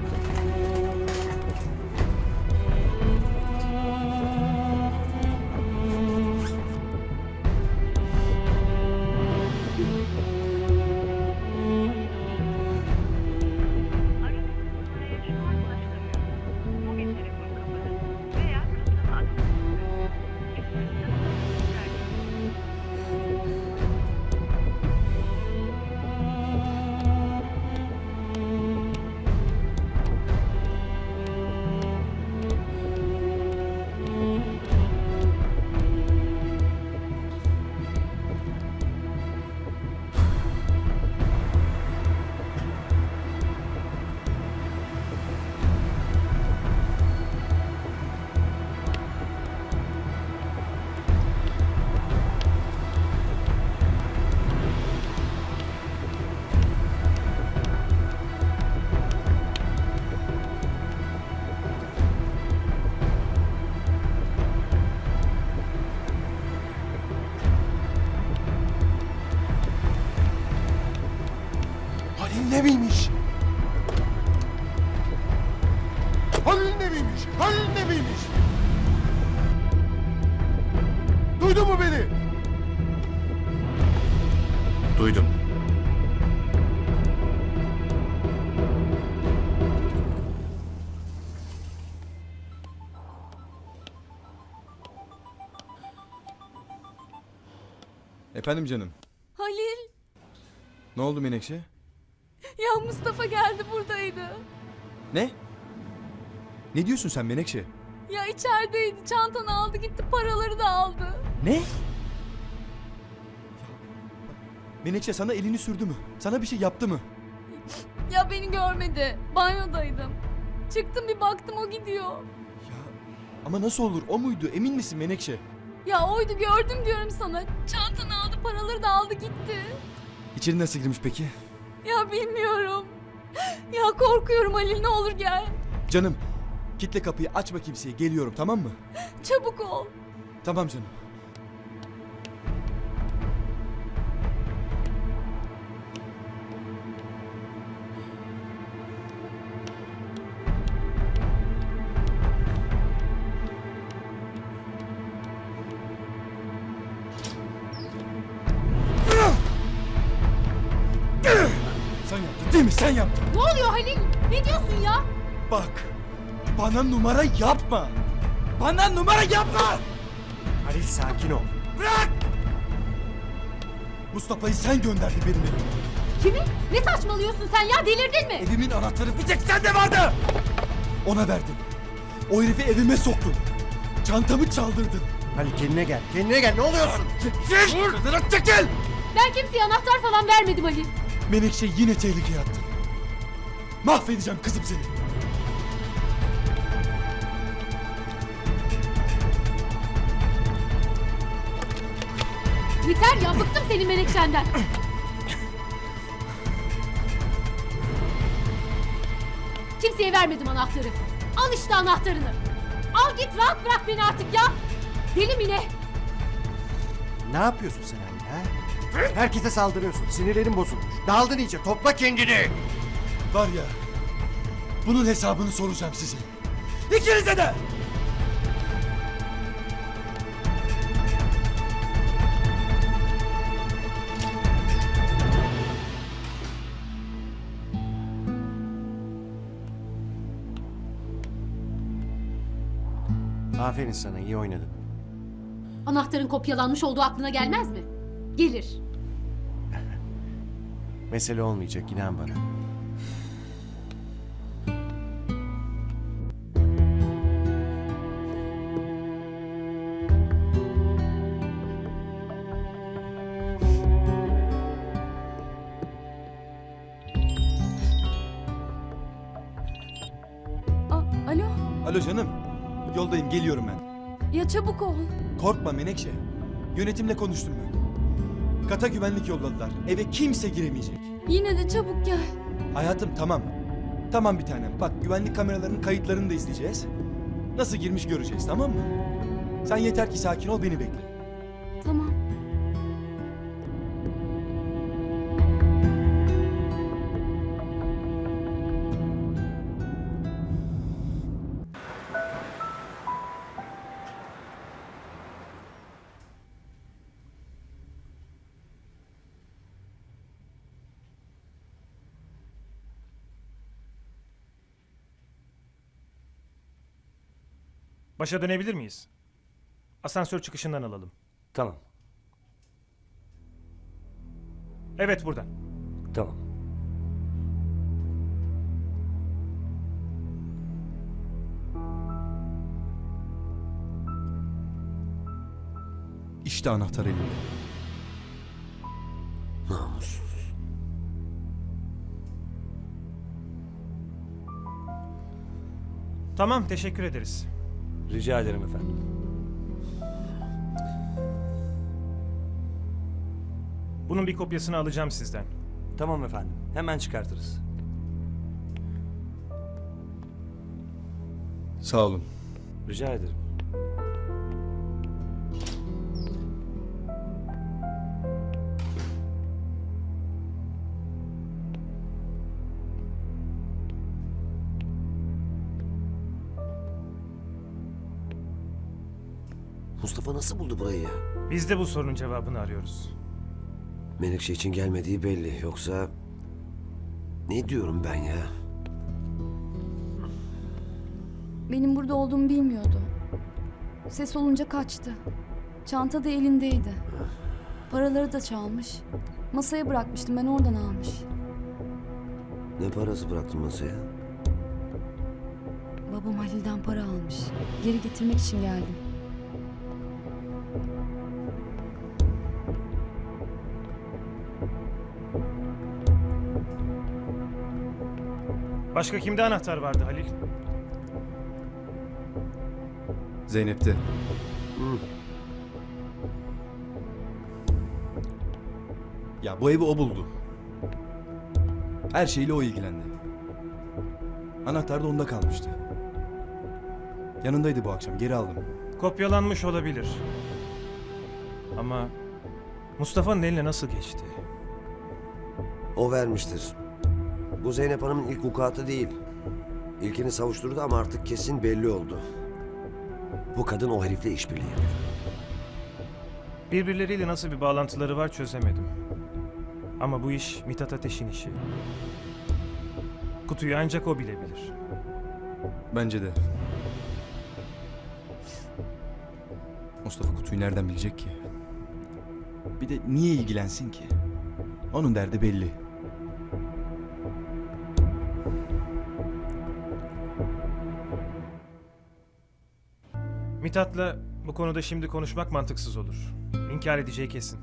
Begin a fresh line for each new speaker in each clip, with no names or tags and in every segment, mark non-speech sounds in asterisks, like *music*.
Bye.
Efendim canım.
Halil,
Ne oldu Menekşe?
ya Mustafa geldi buradaydı.
Ne? Ne diyorsun sen Menekşe?
Ya içerideydi, çantanı aldı gitti, paraları da aldı.
Ne? Menekşe sana elini sürdü mü? Sana bir şey yaptı mı?
Ya beni görmedi, banyodaydım. Çıktım bir baktım o gidiyor.
Ya ama nasıl olur? O muydu? Emin misin Menekşe?
Ya oydu gördüm diyorum sana. Çantanı aldı, paraları da aldı gitti.
İçeri nasıl girmiş peki?
Ya bilmiyorum. Ya korkuyorum Halil ne olur gel.
Canım, kitle kapıyı açma kimseye. Geliyorum tamam mı?
Çabuk ol.
Tamam canım. Sen yaptın.
Ne oluyor Halil? Ne diyorsun ya?
Bak, bana numara yapma. Bana numara yapma.
Halil sakin ol.
Bırak! Mustafa'yı sen gönderdin benim evime.
Kimi? Ne saçmalıyorsun sen ya delirdin mi?
Evimin anahtarı bir tek sende vardı. Ona verdin. O herifi evime soktun. Çantamı çaldırdın.
Halil kendine gel. Kendine gel. Ne oluyorsun?
Çekil! Kadına çekil!
Ben kimseye anahtar falan vermedim Halil.
Menekşe yine tehlikeye attın. Mahvedeceğim kızım seni.
Yeter ya bıktım senin menekşenden. Kimseye vermedim anahtarı. Al işte anahtarını. Al git rahat bırak beni artık ya. Deli mi ne?
Ne yapıyorsun sen Halil ha? Herkese saldırıyorsun. Sinirlerin bozulmuş. Daldın iyice. Topla kendini.
Var ya, bunun hesabını soracağım size. İkinize de!
Aferin sana. iyi oynadın.
Anahtarın kopyalanmış olduğu aklına gelmez mi? Gelir. *laughs*
Mesele olmayacak. inan bana.
Alo?
Canım, yoldayım geliyorum ben.
Ya çabuk ol.
Korkma Menekşe. Yönetimle konuştum ben. Kata güvenlik yolladılar. Eve kimse giremeyecek.
Yine de çabuk gel.
Hayatım tamam. Tamam bir tanem. Bak güvenlik kameralarının kayıtlarını da izleyeceğiz. Nasıl girmiş göreceğiz tamam mı? Sen yeter ki sakin ol beni bekle.
Tamam.
Başa dönebilir miyiz? Asansör çıkışından alalım.
Tamam,
Evet buradan.
tamam.
İşte anahtar elimde.
Namussuz.
Tamam teşekkür ederiz.
Rica ederim efendim.
Bunun bir kopyasını alacağım sizden.
Tamam efendim, hemen çıkartırız.
Sağ olun.
Rica ederim.
Mustafa nasıl buldu burayı ya?
Biz de bu sorunun cevabını arıyoruz.
Menekşe için gelmediği belli. Yoksa... Ne diyorum ben ya?
Benim burada olduğumu bilmiyordu. Ses olunca kaçtı. Çanta da elindeydi. Paraları da çalmış. Masaya bırakmıştım ben oradan almış.
Ne parası bıraktın masaya?
Babam Halil'den para almış. Geri getirmek için geldim.
Başka kimde anahtar vardı Halil?
Zeynep'te. Ya bu evi o buldu. Her şeyle o ilgilendi. Anahtar da onda kalmıştı. Yanındaydı bu akşam. Geri aldım.
Kopyalanmış olabilir. Ama Mustafa'nın eline nasıl geçti?
O vermiştir. Bu Zeynep Hanım'ın ilk vukuatı değil. İlkini savuşturdu ama artık kesin belli oldu. Bu kadın o herifle işbirliği yapıyor.
Birbirleriyle nasıl bir bağlantıları var çözemedim. Ama bu iş Mithat Ateş'in işi. Kutuyu ancak o bilebilir.
Bence de. Mustafa kutuyu nereden bilecek ki? Bir de niye ilgilensin ki? Onun derdi belli.
Mithat'la bu konuda şimdi konuşmak mantıksız olur. İnkar edeceği kesin.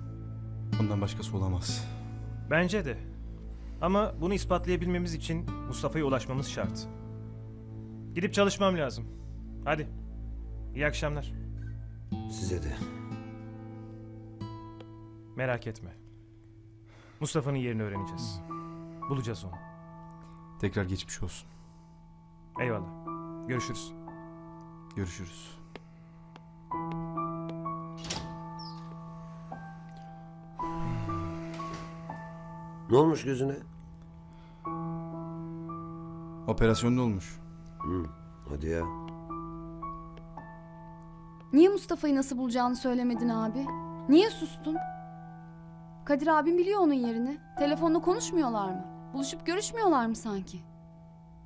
Ondan başkası olamaz.
Bence de. Ama bunu ispatlayabilmemiz için Mustafa'ya ulaşmamız şart. Gidip çalışmam lazım. Hadi. İyi akşamlar.
Size de.
Merak etme. Mustafa'nın yerini öğreneceğiz. Bulacağız onu.
Tekrar geçmiş olsun.
Eyvallah. Görüşürüz.
Görüşürüz.
Ne olmuş gözüne?
Operasyon ne olmuş?
Hadi ya.
Niye Mustafa'yı nasıl bulacağını söylemedin abi? Niye sustun? Kadir abim biliyor onun yerini. Telefonla konuşmuyorlar mı? Buluşup görüşmüyorlar mı sanki?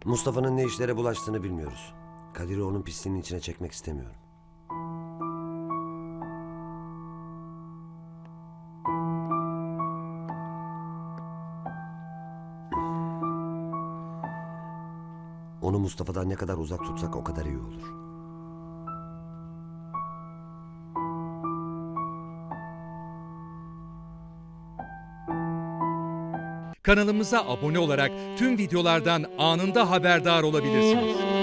Mustafa'nın ne işlere bulaştığını bilmiyoruz. Kadir'i onun pisliğinin içine çekmek istemiyorum. Mustafa'dan ne kadar uzak tutsak o kadar iyi olur.
Kanalımıza abone olarak tüm videolardan anında haberdar olabilirsiniz.